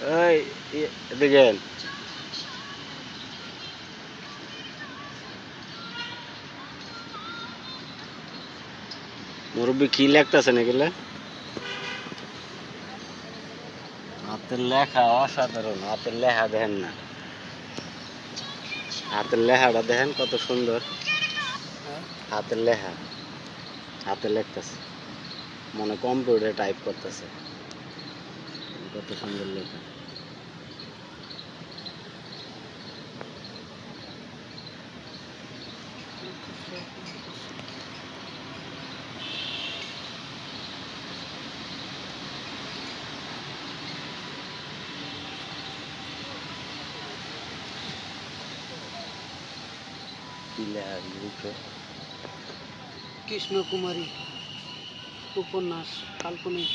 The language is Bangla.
এদিকে আন। মুরব্বী কি লেখতেছেন এগুলো হাতের লেখা অসাধারণ হাতের লেখা দেখেন না। হাতের লেখাটা দেখেন কত সুন্দর। হাতের লেখা হাতে লিখতেছে। মনে কম্পিউটারে টাইপ করতেছে। কত সুন্দর লেখা কৃষ্ণকুমারী উপন্যাস কাল্পনিক।